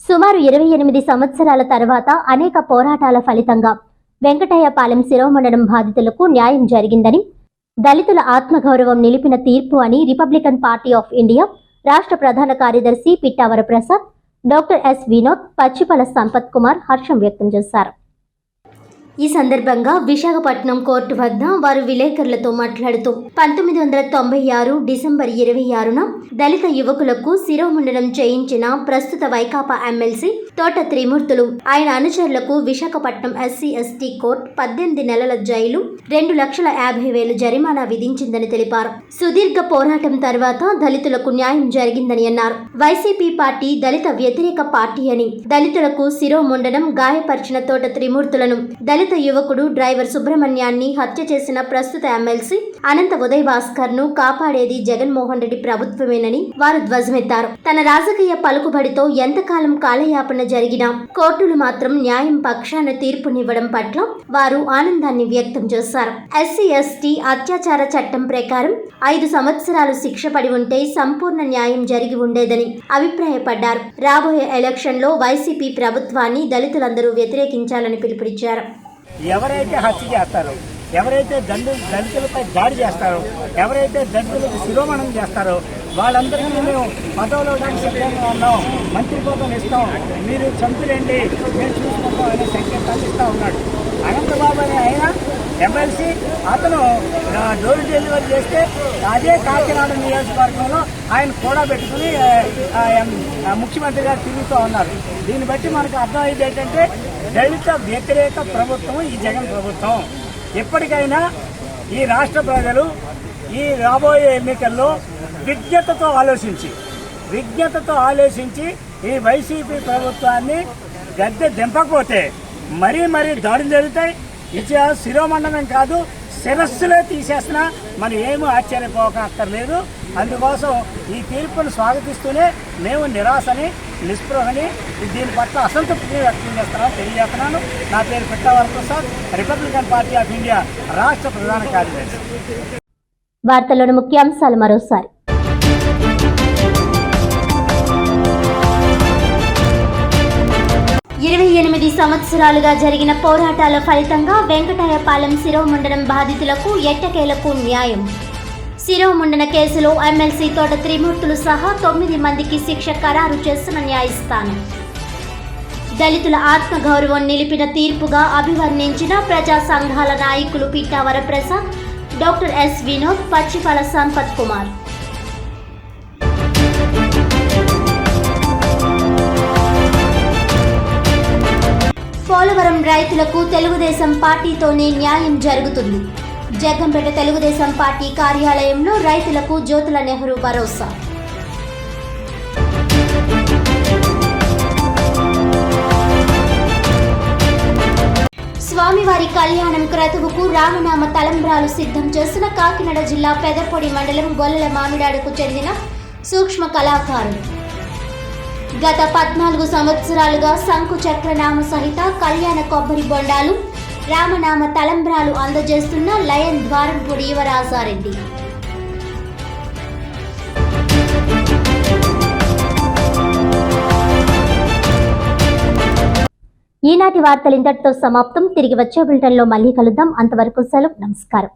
సుమారు ఇరవై ఎనిమిది సంవత్సరాల తర్వాత అనేక పోరాటాల ఫలితంగా వెంకటయ్యపాలెం శిరోమండలం బాధితులకు న్యాయం జరిగిందని దళితుల ఆత్మగౌరవం నిలిపిన తీర్పు అని రిపబ్లికన్ పార్టీ ఆఫ్ ఇండియా రాష్ట్ర ప్రధాన కార్యదర్శి పిట్టావర ప్రసాద్ డాక్టర్ ఎస్ వినోద్ పచ్చిపల సంపత్ కుమార్ హర్షం వ్యక్తం చేశారు. ఈ సందర్భంగా విశాఖపట్నం కోర్టు వద్ద వారు విలేకరులతో మాట్లాడుతూ పంతొమ్మిది వందల తొంభై ఆరు డిసెంబర్ ఇరవై ఆరున దళిత యువకులకు శిరోముండనం చేయించిన ప్రస్తుత వైకాపా ఎమ్మెల్సీ తోట త్రిమూర్తులు. ఆయన అనుచరులకు విశాఖపట్నం ఎస్సీ ఎస్టీ కోర్టు పద్దెనిమిది నెలల జైలు రెండు లక్షల యాభై వేలు జరిమానా విధించిందని తెలిపారు. సుదీర్ఘ పోరాటం తర్వాత దళితులకు న్యాయం జరిగిందని అన్నారు. వైసీపీ పార్టీ దళిత వ్యతిరేక పార్టీ అని. దళితులకు శిరోముండనం గాయపరిచిన తోట త్రిమూర్తులను. దళిత యువకుడు డ్రైవర్ సుబ్రహ్మణ్యాన్ని హత్య చేసిన ప్రస్తుత ఎమ్మెల్సీ అనంత ఉదయ్ భాస్కర్ను కాపాడేది జగన్మోహన్ రెడ్డి ప్రభుత్వమేనని వారు ధ్వజమెత్తారు. తన రాజకీయ పలుకుబడితో ఎంతకాలం కాలయాపన జరిగినా కోర్టులు మాత్రం న్యాయం పక్షాన తీర్పునివ్వడం పట్ల వారు ఆనందాన్ని వ్యక్తం చేశారు. చేశారు ఎస్సీ ఎస్టీ అత్యాచార చట్టం ప్రకారం ఐదు సంవత్సరాలు శిక్ష పడి ఉంటే సంపూర్ణ న్యాయం జరిగి ఉండేదని అభిప్రాయపడ్డారు. రాబోయే ఎలక్షన్లో వైసీపీ ప్రభుత్వాన్ని దళితులందరూ వ్యతిరేకించాలని పిలుపునిచ్చారు. ఎవరైతే హత్య చేస్తారో ఎవరైతే దండు దళితులపై దాడి చేస్తారో ఎవరైతే దళితులకు శిరోమణం చేస్తారో వాళ్ళందరికీ మేము పదవులు ఇవ్వడానికి సిద్ధంగా ఉన్నాం. మంత్రి పదవులు ఇస్తాం. మీరు చంపులేండి మేము చూసుకుంటాం అనే సంకేతాలు ఇస్తూ ఉన్నాడు అనంతబాబు అనే ఆయన ఎమ్మెల్సీ అతను డోర్ డెలివరీ చేస్తే అదే కాకినాడ నియోజకవర్గంలో ఆయన కూడా పెట్టుకుని ముఖ్యమంత్రి గారు తిరుగుతూ ఉన్నారు. దీన్ని బట్టి మనకు అర్థమైంది ఏంటంటే దళిత వ్యతిరేక ప్రభుత్వం ఈ జగన్ ప్రభుత్వం. ఎప్పటికైనా ఈ రాష్ట్ర ప్రజలు ఈ రాబోయే ఎన్నికల్లో విజ్ఞతతో ఆలోచించి విజ్ఞతతో ఆలోచించి ఈ వైసీపీ ప్రభుత్వాన్ని గద్దె దింపకపోతే మరీ మరీ దాడులు జరుగుతాయి. ఇచ్చే శిరోమండనం కాదు శిరస్సులో తీసేసినా మనం ఏమీ ఆశ్చర్యపోక అక్కర్లేదు. అందుకోసం ఈ తీర్పును స్వాగతిస్తూనే మేము నిరాశని నిస్పృహని దీని పట్ల అసంతృప్తిని వ్యక్తం చేస్తున్నాను తెలియజేస్తున్నాను. నా పేరు Pittavara Prasad Republican Party of India రాష్ట్ర ప్రధాన కార్యదర్శి. వార్తలను ముఖ్యాంశాలు మరోసారి. ఇరవై ఎనిమిది సంవత్సరాలుగా జరిగిన పోరాటాల ఫలితంగా వెంకటాయపాలెం శిరోముండనం బాధితులకు ఎట్టకేలకు న్యాయం. శిరోముండన కేసులో ఎమ్మెల్సీ తోట త్రిమూర్తులు సహా తొమ్మిది మందికి శిక్ష ఖరారు చేస్తున్న న్యాయస్థానం. దళితుల ఆత్మగౌరవం నిలిపిన తీర్పుగా అభివర్ణించిన ప్రజా సంఘాల నాయకులు పిట్టావర ప్రసాద్ డాక్టర్ ఎస్ వినోద్ పచ్చిఫల సంపత్ కుమార్. పోలవరం రైతులకు తెలుగుదేశం పార్టీతోనే న్యాయం జరుగుతుంది. జగంపేట తెలుగుదేశం పార్టీ కార్యాలయంలో రైతులకు జ్యోతుల నెహ్రూ భరోసా. స్వామివారి కళ్యాణం క్రతువుకు రామనామ తలంబ్రాలు సిద్ధం చేసిన కాకినాడ జిల్లా పెదపొడి మండలం గొల్లల మామిడాడుకు చెందిన సూక్ష్మ కళాకారులు గత పద్నాలుగు సంవత్సరాలుగా శంకు చక్రనామ సహిత కళ్యాణ కొబ్బరి బొండాలు రామనామ తలంబ్రాలు అందజేస్తున్న లయన్ ద్వారంపూడి యువరాజారెడ్డి. ఈనాటి వార్తలు ఇంతటితో సమాప్తం. తిరిగి వచ్చే బులెటిన్లో మళ్ళీ కలుద్దాం. అంతవరకు సెలవు. నమస్కారం.